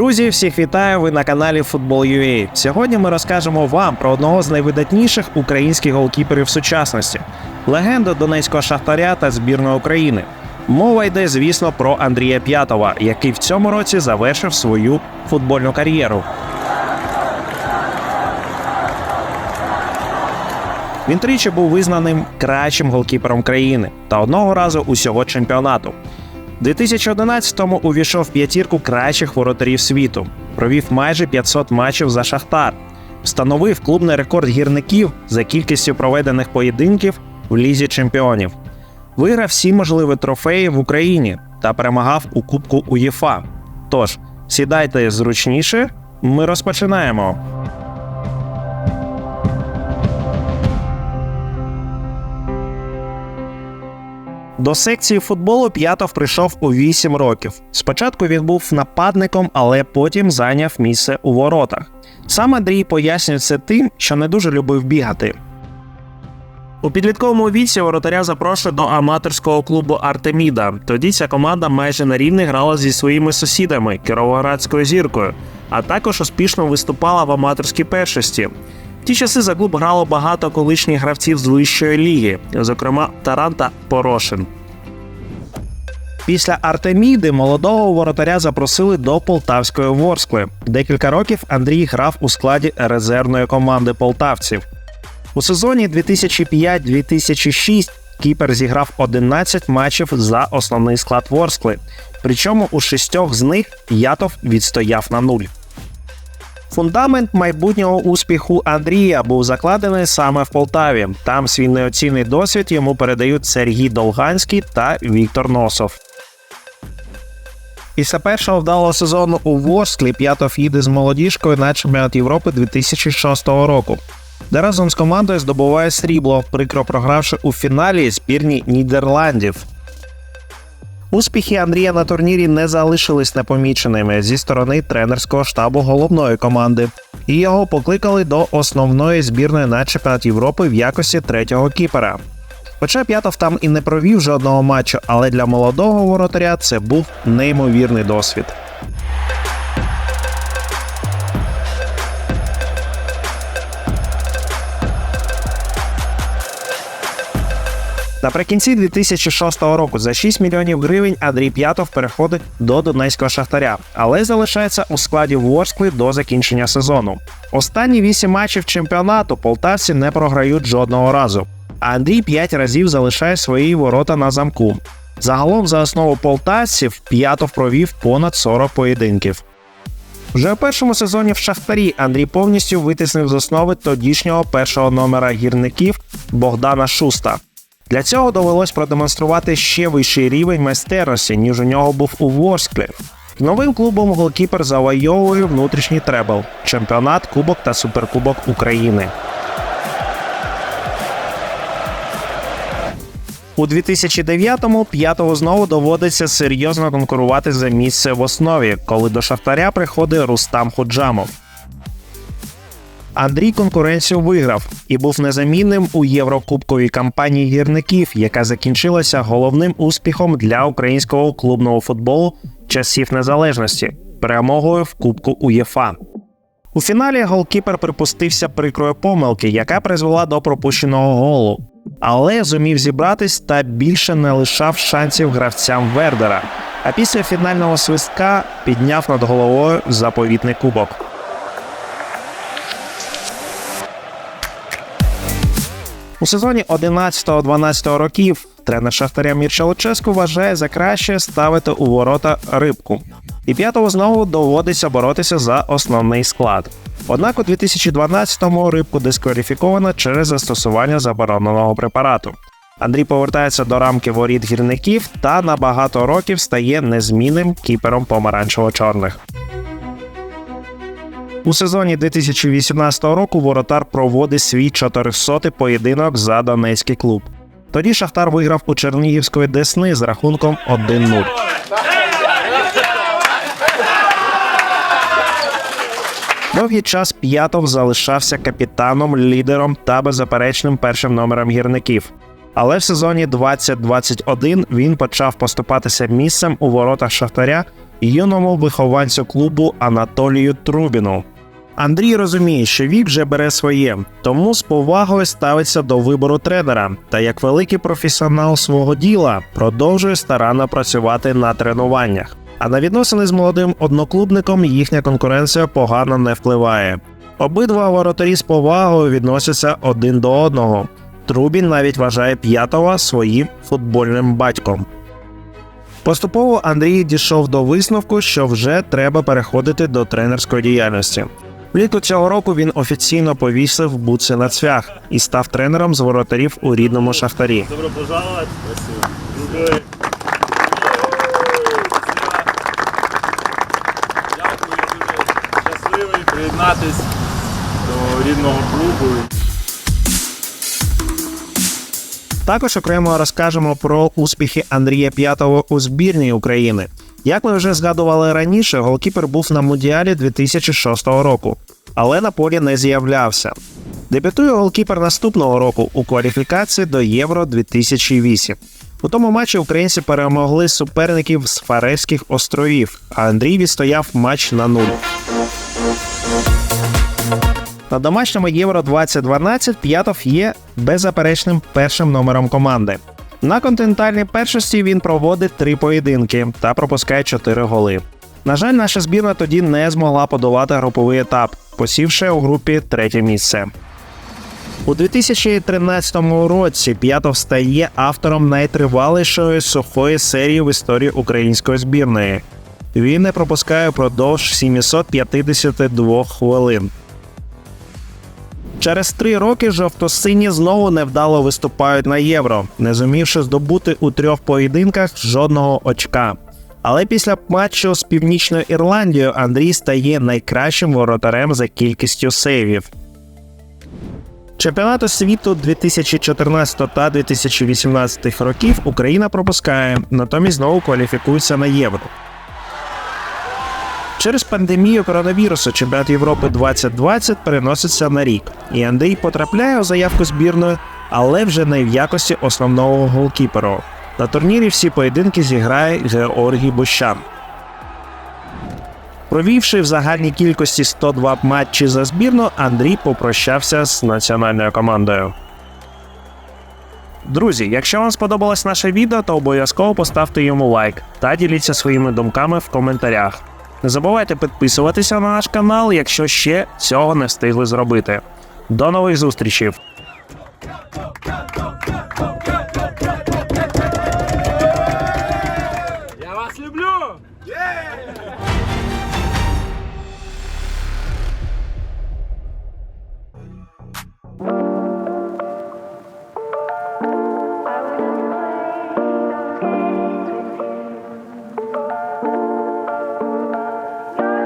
Друзі, всіх вітаю! Ви на каналі Football.ua. Сьогодні ми розкажемо вам про одного з найвидатніших українських голкіперів сучасності, легенду донецького шахтаря та збірної України. Мова йде, звісно, про Андрія П'ятова, який в цьому році завершив свою футбольну кар'єру. Він тричі був визнаним кращим голкіпером країни та одного разу усього чемпіонату. У 2011-му увійшов в п'ятірку кращих воротарів світу, провів майже 500 матчів за Шахтар, встановив клубний рекорд гірників за кількістю проведених поєдинків в лізі чемпіонів, виграв всі можливі трофеї в Україні та перемагав у Кубку УЄФА. Тож сідайте зручніше, ми розпочинаємо. До секції футболу П'ятов прийшов у 8 років. Спочатку він був нападником, але потім зайняв місце у воротах. Сам Андрій пояснює це тим, що не дуже любив бігати. У підлітковому віці воротаря запрошує до аматорського клубу Артеміда. Тоді ця команда майже на рівні грала зі своїми сусідами Кіровоградською зіркою, а також успішно виступала в аматорській першості. В ті часи за клуб грало багато колишніх гравців з вищої ліги, зокрема Таран та Порошин. Після Артеміди молодого воротаря запросили до полтавської Ворскли. Декілька років Андрій грав у складі резервної команди полтавців. У сезоні 2005-2006 Кіпер зіграв 11 матчів за основний склад Ворскли. Причому у шістьох з них Ятов відстояв на нуль. Фундамент майбутнього успіху Андрія був закладений саме в Полтаві. Там свій неоцінний досвід йому передають Сергій Долганський та Віктор Носов. Після першого вдалого сезону у Ворсклі П'ятов їде з молодіжкою на чемпіонат Європи 2006 року, де разом з командою здобуває срібло, прикро програвши у фіналі збірні Нідерландів. Успіхи Андрія на турнірі не залишились непоміченими зі сторони тренерського штабу головної команди, і його покликали до основної збірної на чемпіонат Європи в якості третього кіпера. Хоча П'ятов там і не провів жодного матчу, але для молодого воротаря це був неймовірний досвід. Наприкінці 2006 року за 6 мільйонів гривень Андрій П'ятов переходить до Донецького шахтаря, але залишається у складі Ворскли до закінчення сезону. Останні 8 матчів чемпіонату полтавці не програють жодного разу. А Андрій 5 разів залишає свої ворота на замку. Загалом за основу полтавців П'ятов провів понад 40 поєдинків. Вже у першому сезоні в Шахтарі Андрій повністю витиснив з основи тодішнього першого номера гірників Богдана Шуста. Для цього довелось продемонструвати ще вищий рівень майстерності, ніж у нього був у Ворсклі. Новим клубом голкіпер завойовує внутрішній требл, чемпіонат, Кубок та Суперкубок України. У 2009-му п'ятого знову доводиться серйозно конкурувати за місце в основі, коли до Шахтаря приходить Рустам Худжамов. Андрій конкуренцію виграв і був незамінним у Єврокубковій кампанії гірників, яка закінчилася головним успіхом для українського клубного футболу часів незалежності перемогою в Кубку УЄФА. У фіналі голкіпер припустився прикрої помилки, яка призвела до пропущеного голу, але зумів зібратись та більше не лишав шансів гравцям Вердера. А після фінального свистка підняв над головою заповітний кубок. У сезоні 11-12 років тренер Шахтаря Мірча Луческу вважає за краще ставити у ворота рибку. І п'ятого знову доводиться боротися за основний склад. Однак у 2012-му рибку дискваліфіковано через застосування забороненого препарату. Андрій повертається до рамки воріт гірників та на багато років стає незмінним кіпером помаранчево-чорних. У сезоні 2018 року воротар проводить свій 400-й поєдинок за донецький клуб. Тоді Шахтар виграв у Чернігівської Десни з рахунком 1-0. Довгий час П'ятов залишався капітаном, лідером та беззаперечним першим номером гірників. Але в сезоні 2021 він почав поступатися місцем у воротах Шахтаря юному вихованцю клубу Анатолію Трубіну. Андрій розуміє, що вік вже бере своє, тому з повагою ставиться до вибору тренера та як великий професіонал свого діла продовжує старанно працювати на тренуваннях. А на відносини з молодим одноклубником їхня конкуренція погано не впливає. Обидва воротарі з повагою відносяться один до одного. Трубін навіть вважає п'ятого своїм футбольним батьком. Поступово Андрій дійшов до висновку, що вже треба переходити до тренерської діяльності. Влітку цього року він офіційно повісив буци на цвях і став тренером з воротарів у рідному шахтарі. Добро пожаловать. Дякую, дуже щасливий приєднатись до рідного клубу. Також окремо розкажемо про успіхи Андрія П'ятого у збірній України. Як ми вже згадували раніше, голкіпер був на Мундіалі 2006 року, але на полі не з'являвся. Дебютує голкіпер наступного року у кваліфікації до Євро 2008. У тому матчі українці перемогли суперників з Фарерських островів, а Андрій відстояв матч на нуль. На домашньому Євро 2012 П'ятов є беззаперечним першим номером команди. На континентальній першості він проводить три поєдинки та пропускає чотири голи. На жаль, наша збірна тоді не змогла подолати груповий етап, посівши у групі третє місце. У 2013 році П'ятов стає автором найтривалішої сухої серії в історії української збірної. Він не пропускає впродовж 752 хвилин. Через три роки жовто-сині знову невдало виступають на євро, не зумівши здобути у трьох поєдинках жодного очка. Але після матчу з Північною Ірландією Андрій стає найкращим воротарем за кількістю сейвів. Чемпіонату світу 2014 та 2018 років Україна пропускає, натомість знову кваліфікується на євро. Через пандемію коронавірусу чемпіонат Європи 2020 переноситься на рік, і Андрій потрапляє у заявку збірної, але вже не в якості основного голкіперу. На турнірі всі поєдинки зіграє Георгій Бущан. Провівши в загальній кількості 102 матчі за збірну, Андрій попрощався з національною командою. Друзі, якщо вам сподобалось наше відео, то обов'язково поставте йому лайк та діліться своїми думками в коментарях. Не забувайте підписуватися на наш канал, якщо ще цього не встигли зробити. До нових зустрічей!